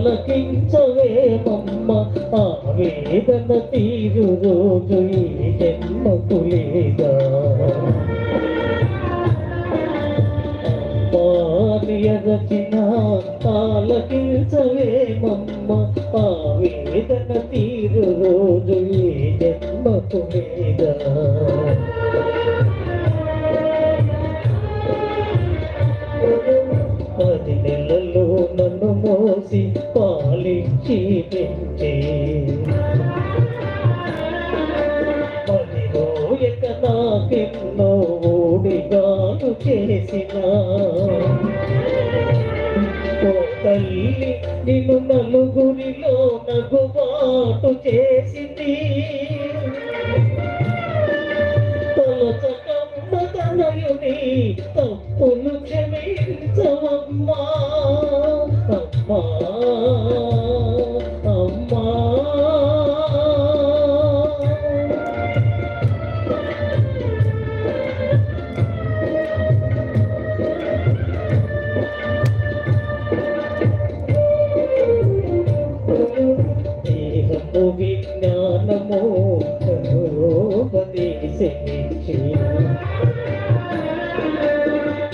అమ్మాయి ఆలకించవేమమ్మ ఆ వేదన తీరు రోజు ఈ జన్మకు లేదా. రచిన ఆలకించవేమమ్మ ఆ వేదన తీరు రోజు ఈ జన్మకు లేదా. చేసిన. ఓ తల్లి నిన్ను నలుగురిలో నగుబాటు చేసింది. తలచకమ్మ తనయుని తప్పులు క్షమించవమ్మా. విజ్ఞానము ఉపదేశించి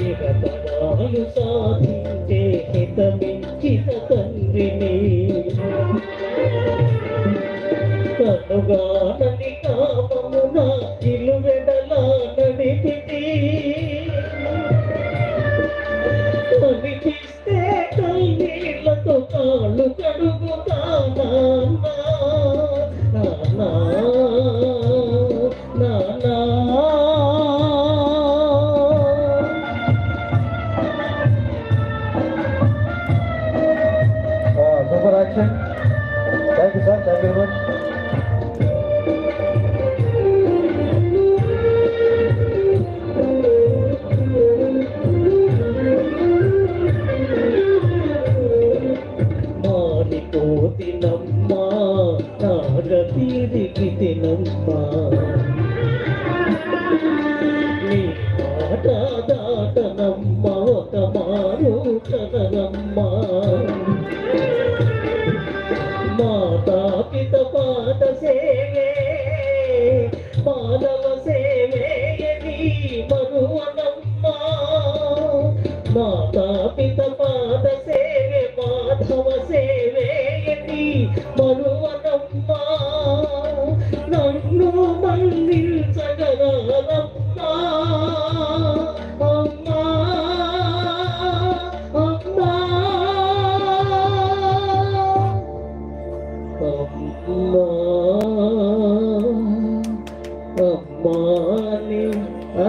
ఇహపరాలు సాధించే హితమించిన తండ్రిని కనుగానని thank you sir thank you very much మారిపోతినమ్మా నాగ తిరిగి తినమ్మా నీ మాట మాతా పిత సేవే మానవ సేవేయని మరువనమ్మా. మాతా పిత పాద సేవే మాధవ సేవేయని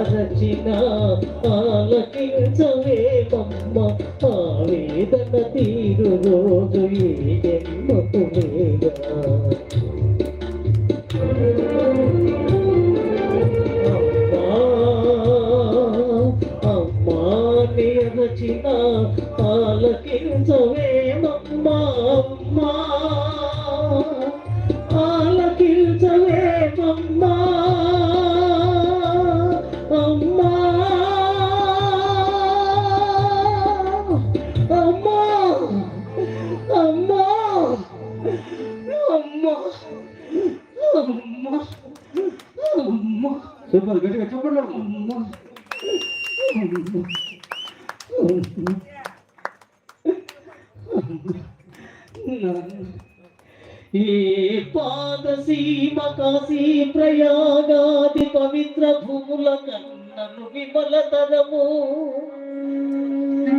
అరచిన ఆలకించవేమమ్మ ఆ తీరు రోజు ఈ జన్మకు లేదా అమ్మా నీ రచిన ఆలకించవేమమ్మా సూపర్ గట్టిగా చెప్పండి అమ్మా పాద సీమ కాశీ ప్రయాగాది పవిత్ర భూముల కన్నను విమలతరము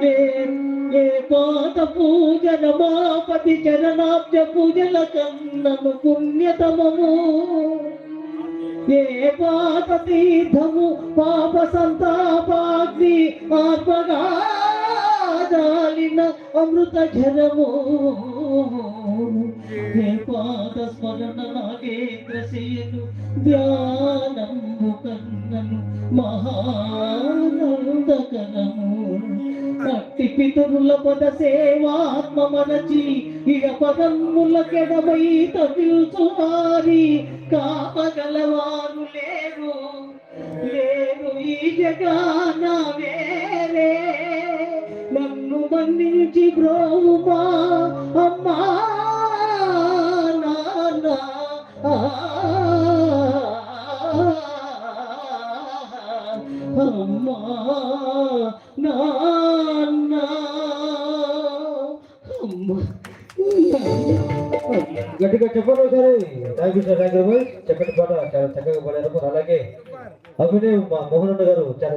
ఏ- ఏ పాద పూజన మాపతి చరణాబ్జ పూజల కన్నము పుణ్యతమము. ఏ పాప తీర్థము పాప సంతాపాగ్ని ఆత్మగా జాలిన అమృత జలము ఏ పాద స్మరణ నాగేంద్ర సేను ధ్యానము కన్నను మహా భక్తి పితరుల పద సేవాత్మ మనచి ఇక పదముల కెడమై తగిల్చువారి. కాపగలవారు లేరు లేరు ఈ జగాన వేరే. నన్ను మన మన్నించి బ్రోమా అమ్మా నాన్న గట్టిగా చెప్పండి ఒకసారి. Thank you sir thank you చెప్పండి పాట చాలా చక్కగా పాడారు. అలాగే అభినయ్ మా మోహన్ గారు చాలా